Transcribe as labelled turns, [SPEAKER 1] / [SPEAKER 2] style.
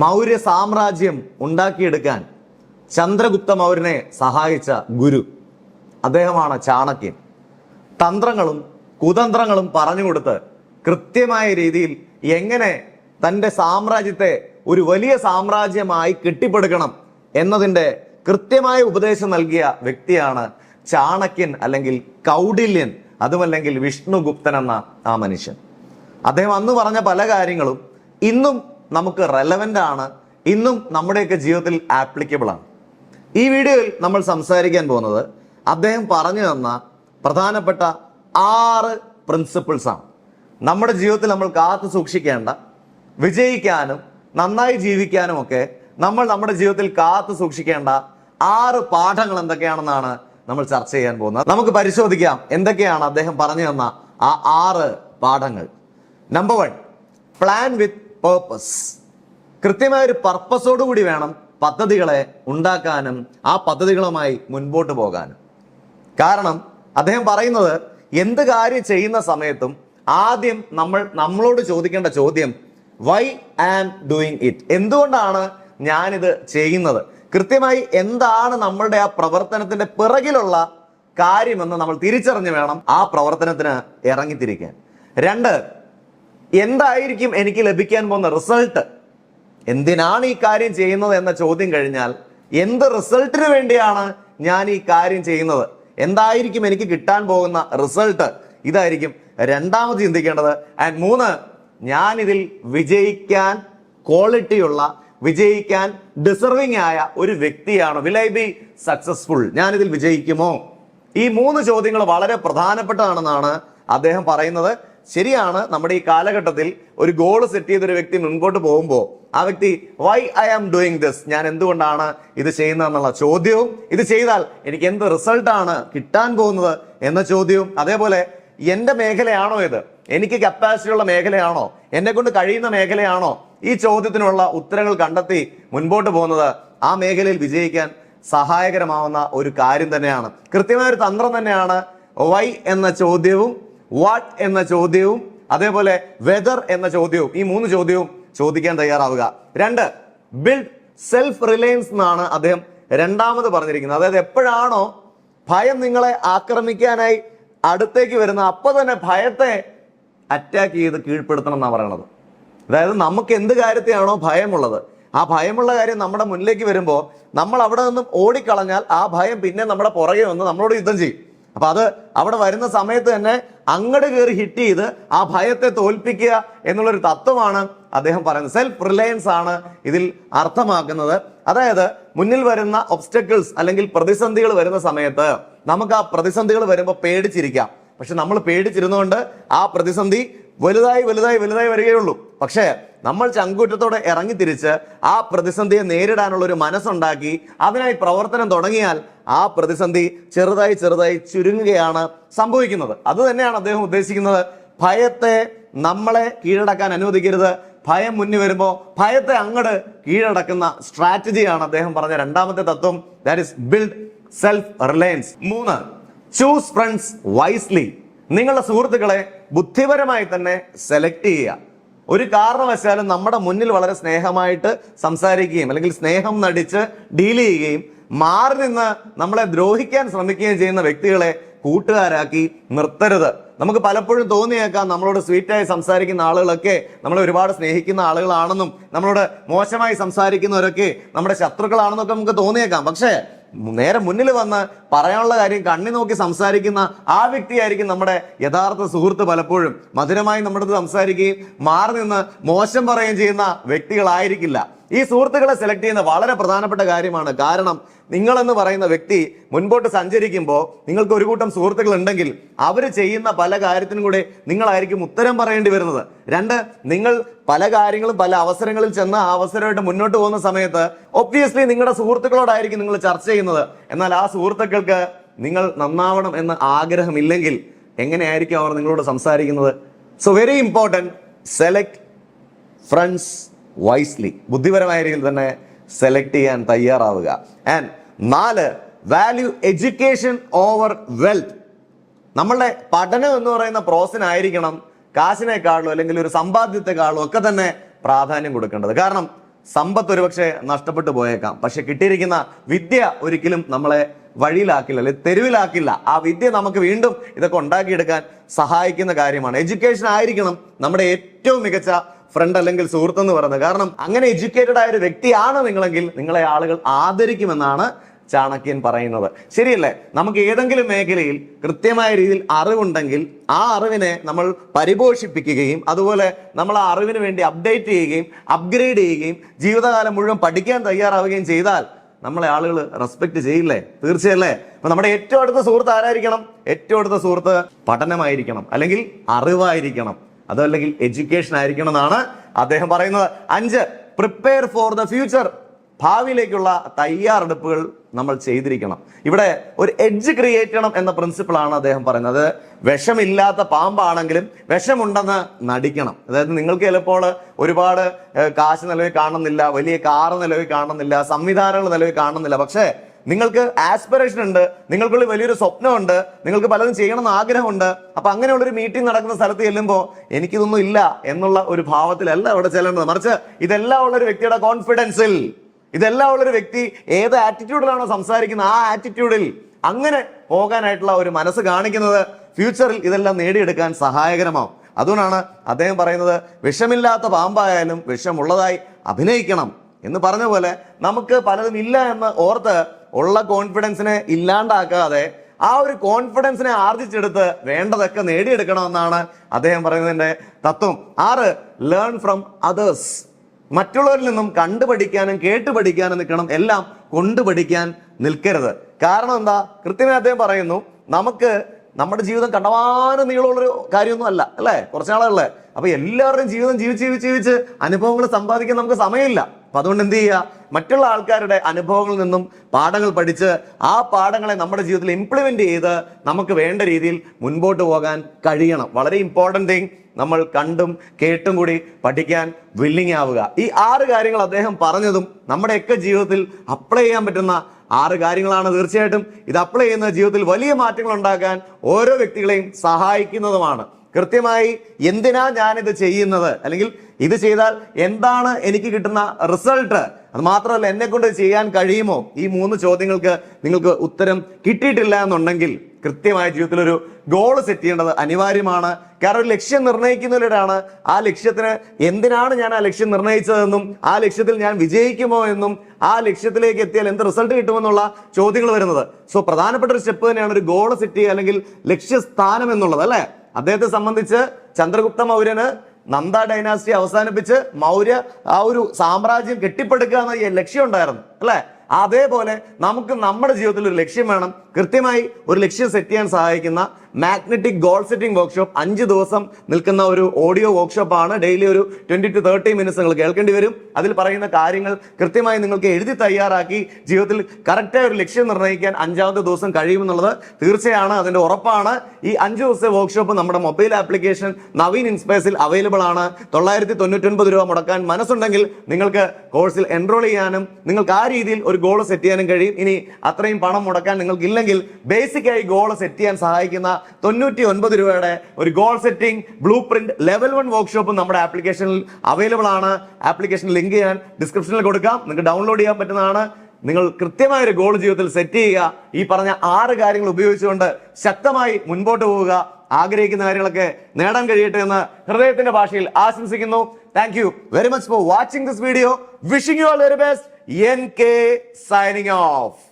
[SPEAKER 1] മൗര്യ സാമ്രാജ്യം ഉണ്ടാക്കിയെടുക്കാൻ ചന്ദ്രഗുപ്ത മൗര്യനെ സഹായിച്ച ഗുരു. അദ്ദേഹമാണ് ചാണക്യൻ. തന്ത്രങ്ങളും കുതന്ത്രങ്ങളും പറഞ്ഞുകൊടുത്ത് കൃത്യമായ രീതിയിൽ എങ്ങനെ തന്റെ സാമ്രാജ്യത്തെ ഒരു വലിയ സാമ്രാജ്യമായി കെട്ടിപ്പടുക്കണം എന്നതിന്റെ കൃത്യമായ ഉപദേശം നൽകിയ വ്യക്തിയാണ് ചാണക്യൻ അല്ലെങ്കിൽ കൗഡില്യൻ അതുമല്ലെങ്കിൽ വിഷ്ണുഗുപ്തൻ എന്ന ആ മനുഷ്യൻ. അദ്ദേഹം അന്ന് പറഞ്ഞ പല കാര്യങ്ങളും ഇന്നും നമുക്ക് റെലവന്റ് ആണ്. ഇന്നും നമ്മുടെയൊക്കെ ജീവിതത്തിൽ ആപ്ലിക്കബിൾ ആണ്. ഈ വീഡിയോയിൽ നമ്മൾ സംസാരിക്കാൻ പോകുന്നത് അദ്ദേഹം പറഞ്ഞു തന്ന പ്രധാനപ്പെട്ട ആറ് പ്രിൻസിപ്പിൾസ് ആണ്. നമ്മുടെ ജീവിതത്തിൽ നമ്മൾ കാത്തു സൂക്ഷിക്കേണ്ട വിജയിക്കാനും നന്നായി ജീവിക്കാനും ഒക്കെ നമ്മൾ നമ്മുടെ ജീവിതത്തിൽ കാത്തു സൂക്ഷിക്കേണ്ട ആറ് പാഠങ്ങൾ എന്തൊക്കെയാണെന്നാണ് നമ്മൾ ചർച്ച ചെയ്യാൻ പോകുന്നത്. നമുക്ക് പരിശോധിക്കാം എന്തൊക്കെയാണ് അദ്ദേഹം പറഞ്ഞു തന്ന ആ ആറ് പാഠങ്ങൾ. Number one plan with purpose കൃത്യമായ ഒരു പർപ്പസോടുകൂടി വേണം പദ്ധതികളെ ഉണ്ടാക്കാനും ആ പദ്ധതികളുമായി മുൻപോട്ട് പോകാനും. കാരണം അദ്ദേഹം പറയുന്നത് എന്ത് കാര്യം ചെയ്യുന്ന സമയത്തും ആദ്യം നമ്മൾ നമ്മളോട് ചോദിക്കേണ്ട ചോദ്യം വൈ ആം ഡൂയിങ് ഇറ്റ് എന്തുകൊണ്ടാണ് ഞാനിത് ചെയ്യുന്നത്? കൃത്യമായി എന്താണ് നമ്മളുടെ ആ പ്രവർത്തനത്തിന്റെ പിറകിലുള്ള കാര്യമെന്ന് നമ്മൾ തിരിച്ചറിഞ്ഞ് വേണം ആ പ്രവർത്തനത്തിന് ഇറങ്ങിത്തിരിക്കാൻ. രണ്ട് എന്തായിരിക്കും എനിക്ക് ലഭിക്കാൻ പോകുന്ന റിസൾട്ട്? എന്തിനാണ് ഈ കാര്യം ചെയ്യുന്നത് എന്ന ചോദ്യം കഴിഞ്ഞാൽ എന്ത് റിസൾട്ടിന് വേണ്ടിയാണ് ഞാൻ ഈ കാര്യം ചെയ്യുന്നത്? എന്തായിരിക്കും എനിക്ക് കിട്ടാൻ പോകുന്ന റിസൾട്ട്? ഇതായിരിക്കും രണ്ടാമത് ചിന്തിക്കേണ്ടത്. ആൻഡ് മൂന്ന് ഞാൻ ഇതിൽ വിജയിക്കാൻ ക്വാളിറ്റിയുള്ള വിജയിക്കാൻ ഡിസർവിംഗ് ആയ ഒരു വ്യക്തിയാണോ? വിൽ ഐ ബി സക്സസ്ഫുൾ ഞാൻ ഇതിൽ വിജയിക്കുമോ? ഈ മൂന്ന് ചോദ്യങ്ങൾ വളരെ പ്രധാനപ്പെട്ടതാണെന്നാണ് അദ്ദേഹം പറയുന്നത്. ശരിയാണ് നമ്മുടെ ഈ കാലഘട്ടത്തിൽ ഒരു ഗോൾ സെറ്റ് ചെയ്ത ഒരു വ്യക്തി മുൻപോട്ട് പോകുമ്പോൾ ആ വ്യക്തി why I am doing this ഞാൻ എന്തുകൊണ്ടാണ് ഇത് ചെയ്യുന്നതെന്നുള്ള ചോദ്യവും ഇത് ചെയ്താൽ എനിക്ക് എന്ത് റിസൾട്ടാണ് കിട്ടാൻ പോകുന്നത്? എന്ന ചോദ്യവും അതേപോലെ എന്റെ മേഖലയാണോ ഇത്? എനിക്ക് കപ്പാസിറ്റി ഉള്ള മേഖലയാണോ? എന്നെ കൊണ്ട് കഴിയുന്ന മേഖലയാണോ? ഈ ചോദ്യത്തിനുള്ള ഉത്തരങ്ങൾ കണ്ടെത്തി മുൻപോട്ട് പോകുന്നത് ആ മേഖലയിൽ വിജയിക്കാൻ സഹായകരമാവുന്ന ഒരു കാര്യം തന്നെയാണ്. കൃത്യമായ ഒരു തന്ത്രം തന്നെയാണ് വൈ എന്ന ചോദ്യവും വാട്ട് എന്ന ചോദ്യവും അതേപോലെ വെദർ എന്ന ചോദ്യവും ഈ മൂന്ന് ചോദ്യവും ചോദിക്കാൻ തയ്യാറാവുക. രണ്ട് ബിൽഡ് സെൽഫ് റിലയൻസ് എന്നാണ് അദ്ദേഹം രണ്ടാമത് പറഞ്ഞിരിക്കുന്നത്. അതായത് എപ്പോഴാണോ ഭയം നിങ്ങളെ ആക്രമിക്കാനായി അടുത്തേക്ക് വരുന്ന അപ്പൊ തന്നെ ഭയത്തെ അറ്റാക്ക് ചെയ്ത് കീഴ്പ്പെടുത്തണം എന്നാണ് പറയണത് അതായത് നമുക്ക് എന്ത് കാര്യത്തെയാണോ ഭയമുള്ളത്. ആ ഭയമുള്ള കാര്യം നമ്മുടെ മുന്നിലേക്ക് വരുമ്പോൾ നമ്മൾ അവിടെ നിന്നും ഓടിക്കളഞ്ഞാൽ ആ ഭയം പിന്നെ നമ്മുടെ പുറകെ വന്ന് നമ്മളോട് യുദ്ധം ചെയ്യും. അപ്പൊ അത് അവിടെ വരുന്ന സമയത്ത് തന്നെ അങ്ങട് കയറി ഹിറ്റ് ചെയ്ത് ആ ഭയത്തെ തോൽപ്പിക്കുക എന്നുള്ളൊരു തത്വമാണ് അദ്ദേഹം പറയുന്നത്. സെൽഫ് റിലയൻസ് ആണ് ഇതിൽ അർത്ഥമാക്കുന്നത്. അതായത് മുന്നിൽ വരുന്ന ഒബ്സ്റ്റക്കിൾസ് അല്ലെങ്കിൽ പ്രതിസന്ധികൾ വരുന്ന സമയത്ത് നമുക്ക് ആ പ്രതിസന്ധികൾ വരുമ്പോൾ പേടിച്ചിരിക്കാം. പക്ഷെ നമ്മൾ പേടിച്ചിരുന്നുകൊണ്ട് ആ പ്രതിസന്ധി വലുതായി വലുതായി വലുതായി വരികയുള്ളൂ. പക്ഷേ നമ്മൾ ചങ്കൂറ്റത്തോടെ ഇറങ്ങി തിരിച്ച് ആ പ്രതിസന്ധിയെ നേരിടാനുള്ള ഒരു മനസ്സുണ്ടാക്കി അതിനായി പ്രവർത്തനം തുടങ്ങിയാൽ ആ പ്രതിസന്ധി ചെറുതായി ചെറുതായി ചുരുങ്ങുകയാണ് സംഭവിക്കുന്നത്. അത് തന്നെയാണ് അദ്ദേഹം ഉദ്ദേശിക്കുന്നത്. ഭയത്തെ നമ്മളെ കീഴടക്കാൻ അനുവദിക്കരുത്. ഭയം മുന്നിൽ വരുമ്പോൾ ഭയത്തെ അങ്ങട് കീഴടക്കുന്ന സ്ട്രാറ്റജിയാണ് അദ്ദേഹം പറഞ്ഞ രണ്ടാമത്തെ തത്വം. That is build self reliance മൂന്ന് ചൂസ് ഫ്രണ്ട്സ് വൈസ്ലി നിങ്ങളുടെ സുഹൃത്തുക്കളെ ബുദ്ധിപരമായി തന്നെ സെലക്ട് ചെയ്യുക. ഒരു കാരണവശാലും നമ്മുടെ മുന്നിൽ വളരെ സ്നേഹമായിട്ട് സംസാരിക്കുകയും അല്ലെങ്കിൽ സ്നേഹം നടിച്ച് ഡീൽ ചെയ്യുകയും മാറി നിന്ന് നമ്മളെ ദ്രോഹിക്കാൻ ശ്രമിക്കുകയും ചെയ്യുന്ന വ്യക്തികളെ കൂട്ടുകാരാക്കി നിർത്തരുത്. നമുക്ക് പലപ്പോഴും തോന്നിയേക്കാം നമ്മളോട് സ്വീറ്റായി സംസാരിക്കുന്ന ആളുകളൊക്കെ നമ്മളെ ഒരുപാട് സ്നേഹിക്കുന്ന ആളുകളാണെന്നും നമ്മളോട് മോശമായി സംസാരിക്കുന്നവരൊക്കെ നമ്മുടെ ശത്രുക്കളാണെന്നൊക്കെ നമുക്ക് തോന്നിയേക്കാം. പക്ഷേ നേരെ മുന്നിൽ വന്ന് പറയാനുള്ള കാര്യം കണ്ണി നോക്കി സംസാരിക്കുന്ന ആ വ്യക്തിയായിരിക്കും നമ്മുടെ യഥാർത്ഥ സുഹൃത്ത് പലപ്പോഴും. മധുരമായി നമ്മുടെ സംസാരിക്കുകയും മാറി നിന്ന് മോശം പറയുകയും ചെയ്യുന്ന വ്യക്തികളായിരിക്കില്ല. ഈ സുഹൃത്തുക്കളെ സെലക്ട് ചെയ്യുന്ന വളരെ പ്രധാനപ്പെട്ട കാര്യമാണ്. കാരണം നിങ്ങളെന്ന് പറയുന്ന വ്യക്തി മുൻപോട്ട് സഞ്ചരിക്കുമ്പോൾ നിങ്ങൾക്ക് ഒരു കൂട്ടം സുഹൃത്തുക്കൾ ഉണ്ടെങ്കിൽ അവർ ചെയ്യുന്ന പല കാര്യത്തിനും കൂടെ നിങ്ങളായിരിക്കും ഉത്തരം പറയേണ്ടി വരുന്നത്. രണ്ട് നിങ്ങൾ പല കാര്യങ്ങളും പല അവസരങ്ങളിൽ ചെന്ന് ആ അവസരമായിട്ട് മുന്നോട്ട് പോകുന്ന സമയത്ത് ഒബ്വിയസ്ലി നിങ്ങളുടെ സുഹൃത്തുക്കളോടായിരിക്കും നിങ്ങൾ ചർച്ച ചെയ്യുന്നത്. എന്നാൽ ആ സുഹൃത്തുക്കൾക്ക് നിങ്ങൾ നന്നാവണം എന്ന ആഗ്രഹമില്ലെങ്കിൽ എങ്ങനെയായിരിക്കും അവർ നിങ്ങളോട് സംസാരിക്കുന്നത്? So very important select friends wisely ബുദ്ധിപരമായ രീതിയിൽ തന്നെ സെലക്ട് ചെയ്യാൻ തയ്യാറാവുക. ആൻഡ് നാല് വാല്യൂ എഡ്യൂക്കേഷൻ ഓവർ വെൽത്ത് നമ്മളുടെ പഠനം എന്ന് പറയുന്ന പ്രോസിനായിരിക്കണം കാശിനേക്കാളും അല്ലെങ്കിൽ ഒരു സമ്പാദ്യത്തെക്കാളും ഒക്കെ തന്നെ പ്രാധാന്യം കൊടുക്കേണ്ടത്. കാരണം സമ്പത്ത് ഒരുപക്ഷെ നഷ്ടപ്പെട്ടു പോയേക്കാം. പക്ഷെ കിട്ടിയിരിക്കുന്ന വിദ്യ ഒരിക്കലും നമ്മളെ വഴിയിലാക്കില്ല അല്ലെ തെരുവിലാക്കില്ല. ആ വിദ്യ നമുക്ക് വീണ്ടും ഇതൊക്കെ ഉണ്ടാക്കിയെടുക്കാൻ സഹായിക്കുന്ന കാര്യമാണ്. എഡ്യൂക്കേഷൻ ആയിരിക്കണം നമ്മുടെ ഏറ്റവും മികച്ച ഫ്രണ്ട് അല്ലെങ്കിൽ സുഹൃത്ത് എന്ന് പറയുന്നത്. കാരണം അങ്ങനെ എഡ്യൂക്കേറ്റഡ് ആയ ഒരു വ്യക്തിയാണ് നിങ്ങളെങ്കിൽ നിങ്ങളെ ആളുകൾ ആദരിക്കുമെന്നാണ് ചാണക്യൻ പറയുന്നത്. ശരിയല്ലേ? നമുക്ക് ഏതെങ്കിലും മേഖലയിൽ കൃത്യമായ രീതിയിൽ അറിവുണ്ടെങ്കിൽ ആ അറിവിനെ നമ്മൾ പരിപോഷിപ്പിക്കുകയും അതുപോലെ നമ്മൾ ആ അറിവിന് വേണ്ടി അപ്ഡേറ്റ് ചെയ്യുകയും അപ്ഗ്രേഡ് ചെയ്യുകയും ജീവിതകാലം മുഴുവൻ പഠിക്കാൻ തയ്യാറാവുകയും ചെയ്താൽ നമ്മളെ ആളുകൾ റെസ്പെക്ട് ചെയ്യില്ലേ? തീർച്ചയല്ലേ? അപ്പൊ നമ്മുടെ ഏറ്റവും അടുത്ത സുഹൃത്ത് ആരായിരിക്കണം? ഏറ്റവും അടുത്ത സുഹൃത്ത് പഠനമായിരിക്കണം. അല്ലെങ്കിൽ അറിവായിരിക്കണം. അതല്ലെങ്കിൽ എഡ്യൂക്കേഷൻ ആയിരിക്കണം എന്നാണ് അദ്ദേഹം പറയുന്നത്. അഞ്ച് പ്രിപ്പയർ ഫോർ ദ ഫ്യൂച്ചർ ഭാവിയിലേക്കുള്ള തയ്യാറെടുപ്പുകൾ നമ്മൾ ചെയ്തിരിക്കണം. ഇവിടെ ഒരു എഡ്ജ് ക്രിയേറ്റ് ചെയ്യണം എന്ന പ്രിൻസിപ്പിളാണ് അദ്ദേഹം പറയുന്നത് വിഷമില്ലാത്ത പാമ്പാണെങ്കിലും വിഷമുണ്ടെന്ന് നടിക്കണം. അതായത് നിങ്ങൾക്ക് ചിലപ്പോൾ ഒരുപാട് കാശ് നിലവിൽ കാണുന്നില്ല വലിയ കാറ് നിലവിൽ കാണുന്നില്ല സംവിധാനങ്ങൾ നിലവിൽ കാണുന്നില്ല. പക്ഷേ നിങ്ങൾക്ക് ആസ്പിറേഷൻ ഉണ്ട് നിങ്ങൾക്കുള്ളിൽ വലിയൊരു സ്വപ്നമുണ്ട് നിങ്ങൾക്ക് പലതും ചെയ്യണമെന്ന് ആഗ്രഹമുണ്ട്. അപ്പൊ അങ്ങനെയുള്ള ഒരു മീറ്റിംഗ് നടക്കുന്ന സ്ഥലത്ത് ചെല്ലുമ്പോൾ എനിക്കിതൊന്നും ഇല്ല എന്നുള്ള ഒരു ഭാവത്തിലല്ല അവിടെ ചെല്ലേണ്ടത്. മറിച്ച് ഇതെല്ലാം ഉള്ള ഒരു വ്യക്തിയുടെ കോൺഫിഡൻസിൽ ഇതെല്ലാം ഉള്ള ഒരു വ്യക്തി ഏത് ആറ്റിറ്റ്യൂഡിലാണോ സംസാരിക്കുന്നത് ആ ആറ്റിറ്റ്യൂഡിൽ അങ്ങനെ പോകാനായിട്ടുള്ള ഒരു മനസ്സ് കാണിക്കുന്നത് ഫ്യൂച്ചറിൽ ഇതെല്ലാം നേടിയെടുക്കാൻ സഹായകരമാവും. അതുകൊണ്ടാണ് അദ്ദേഹം പറയുന്നത് വിഷമില്ലാത്ത പാമ്പായാലും വിഷമുള്ളതായി അഭിനയിക്കണം. എന്ന് പറഞ്ഞ പോലെ നമുക്ക് പലതും ഇല്ല എന്ന് ഓർത്ത് ഉള്ള കോൺഫിഡൻസിനെ ഇല്ലാണ്ടാക്കാതെ ആ ഒരു കോൺഫിഡൻസിനെ ആർജിച്ചെടുത്ത് വേണ്ടതൊക്കെ നേടിയെടുക്കണമെന്നാണ് അദ്ദേഹം പറയുന്നതിന്റെ തത്വം. ആറ് ലേൺ ഫ്രം അതേഴ്സ് മറ്റുള്ളവരിൽ നിന്നും കണ്ടുപഠിക്കാനും കേട്ടുപഠിക്കാനും നിൽക്കണം. എല്ലാം കൊണ്ടുപഠിക്കാൻ നിൽക്കരുത്. കാരണം എന്താ? കൃത്യമായി അദ്ദേഹം പറയുന്നു നമുക്ക് നമ്മുടെ ജീവിതം കണ്ടമാനം നീളമുള്ളൊരു കാര്യമൊന്നും അല്ല അല്ലേ? കുറച്ച് നാളല്ലേ അപ്പൊ എല്ലാവരുടെയും ജീവിതം ജീവിച്ച് ജീവിച്ച് ജീവിച്ച് അനുഭവങ്ങൾ സമ്പാദിക്കാൻ നമുക്ക് സമയമില്ല. അപ്പൊ അതുകൊണ്ട് എന്ത് ചെയ്യുക? മറ്റുള്ള ആൾക്കാരുടെ അനുഭവങ്ങളിൽ നിന്നും പാഠങ്ങൾ പഠിച്ച് ആ പാഠങ്ങളെ നമ്മുടെ ജീവിതത്തിൽ ഇംപ്ലിമെന്റ് ചെയ്ത് നമുക്ക് വേണ്ട രീതിയിൽ മുൻപോട്ട് പോകാൻ കഴിയണം. വളരെ ഇമ്പോർട്ടന്റ് തിങ് നമ്മൾ കണ്ടും കേട്ടും കൂടി പഠിക്കാൻ വില്ലിങ് ആവുക. ഈ ആറ് കാര്യങ്ങൾ അദ്ദേഹം പറഞ്ഞതും നമ്മുടെയൊക്കെ ജീവിതത്തിൽ അപ്ലൈ ചെയ്യാൻ പറ്റുന്ന ആറ് കാര്യങ്ങളാണ് തീർച്ചയായിട്ടും. ഇത് അപ്ലൈ ചെയ്യുന്ന ജീവിതത്തിൽ വലിയ മാറ്റങ്ങൾ ഉണ്ടാക്കാൻ ഓരോ വ്യക്തികളെയും സഹായിക്കുന്നതുമാണ്. കൃത്യമായി എന്തിനാ ഞാനിത് ചെയ്യുന്നത്? അല്ലെങ്കിൽ ഇത് ചെയ്താൽ എന്താണ് എനിക്ക് കിട്ടുന്ന റിസൾട്ട്? അത് മാത്രമല്ല എന്നെ കൊണ്ട് ചെയ്യാൻ കഴിയുമോ? ഈ മൂന്ന് ചോദ്യങ്ങൾക്ക് നിങ്ങൾക്ക് ഉത്തരം കിട്ടിയിട്ടില്ല എന്നുണ്ടെങ്കിൽ കൃത്യമായ ജീവിതത്തിൽ ഒരു ഗോൾ സെറ്റ് ചെയ്യേണ്ടത് അനിവാര്യമാണ്. കാരണം ഒരു ലക്ഷ്യം നിർണയിക്കുന്നവരാണ് ആ ലക്ഷ്യത്തിന് എന്തിനാണ് ഞാൻ ആ ലക്ഷ്യം നിർണയിച്ചതെന്നും ആ ലക്ഷ്യത്തിൽ ഞാൻ വിജയിക്കുമോ എന്നും ആ ലക്ഷ്യത്തിലേക്ക് എത്തിയാൽ എന്ത് റിസൾട്ട് കിട്ടുമെന്നുള്ള ചോദ്യങ്ങൾ വരുന്നത്. സോ പ്രധാനപ്പെട്ട ഒരു സ്റ്റെപ്പ് തന്നെയാണ് ഒരു ഗോൾ സെറ്റ് ചെയ്യുക അല്ലെങ്കിൽ ലക്ഷ്യസ്ഥാനം എന്നുള്ളത് അല്ലെ? അദ്ദേഹത്തെ സംബന്ധിച്ച് ചന്ദ്രഗുപ്ത മൗര്യന് നന്ദ ഡൈനാസ്റ്റി അവസാനിപ്പിച്ച് മൗര്യ ആ ഒരു സാമ്രാജ്യം കെട്ടിപ്പടുക്കുക എന്ന ലക്ഷ്യം ഉണ്ടായിരുന്നു അല്ലെ? അതേപോലെ നമുക്ക് നമ്മുടെ ജീവിതത്തിൽ ഒരു ലക്ഷ്യം വേണം. കൃത്യമായി ഒരു ലക്ഷ്യം സെറ്റ് ചെയ്യാൻ സഹായിക്കുന്ന മാഗ്നറ്റിക് ഗോൾ സെറ്റിംഗ് വർക്ക്ഷോപ്പ് അഞ്ച് ദിവസം നിൽക്കുന്ന ഒരു ഓഡിയോ വർക്ക്ഷോപ്പ് ആണ്. ഡെയിലി ഒരു ട്വന്റി ടു തേർട്ടി മിനിറ്റ്സ് നിങ്ങൾ കേൾക്കേണ്ടി വരും. അതിൽ പറയുന്ന കാര്യങ്ങൾ കൃത്യമായി നിങ്ങൾക്ക് എഴുതി തയ്യാറാക്കി ജീവിതത്തിൽ കറക്റ്റായ ഒരു ലക്ഷ്യം നിർണയിക്കാൻ അഞ്ചാമത്തെ ദിവസം കഴിയുമെന്നുള്ളത് തീർച്ചയാണ് അതിന്റെ ഉറപ്പാണ്. ഈ അഞ്ച് ദിവസത്തെ വർക്ക്ഷോപ്പ് നമ്മുടെ മൊബൈൽ ആപ്ലിക്കേഷൻ നവീൻ ഇൻസ്പേസിൽ അവൈലബിൾ ആണ്. തൊള്ളായിരത്തി തൊണ്ണൂറ്റൊൻപത് രൂപ മുടക്കാൻ മനസ്സുണ്ടെങ്കിൽ നിങ്ങൾക്ക് കോഴ്സിൽ എൻറോൾ ചെയ്യാനും നിങ്ങൾക്ക് ആ രീതിയിൽ ഒരു ഗോൾ സെറ്റ് ചെയ്യാനും കഴിയും. ഇനി അത്രയും പണം മുടക്കാൻ നിങ്ങൾക്ക് ബേസിക് ആയി ഗോൾ സെറ്റ് ചെയ്യാൻ സഹായിക്കുന്ന തൊണ്ണൂറ്റി ഒൻപത് രൂപയുടെ ഒരു goal setting blueprint level one workshop നമ്മുടെ ആപ്ലിക്കേഷനിൽ അവൈലബിൾ ആണ്. ആപ്ലിക്കേഷൻ ലിങ്ക് ഞാൻ ഡിസ്ക്രിപ്ഷനിൽ കൊടുക്കാം. നിങ്ങൾക്ക് ഡൗൺലോഡ് ചെയ്യാൻ പറ്റുന്നതാണ്. നിങ്ങൾ കൃത്യമായ ഒരു ഗോൾ ജീവിതത്തിൽ സെറ്റ് ചെയ്യുക. ഈ പറഞ്ഞ ആറ് കാര്യങ്ങൾ ഉപയോഗിച്ചുകൊണ്ട് ശക്തമായി മുൻപോട്ട് പോവുക. ആഗ്രഹിക്കുന്ന കാര്യങ്ങളൊക്കെ നേടാൻ കഴിയട്ടെ എന്ന് ഹൃദയത്തിന്റെ ഭാഷയിൽ ആശംസിക്കുന്നു. Thank you very much for watching this video wishing you all very best N K signing off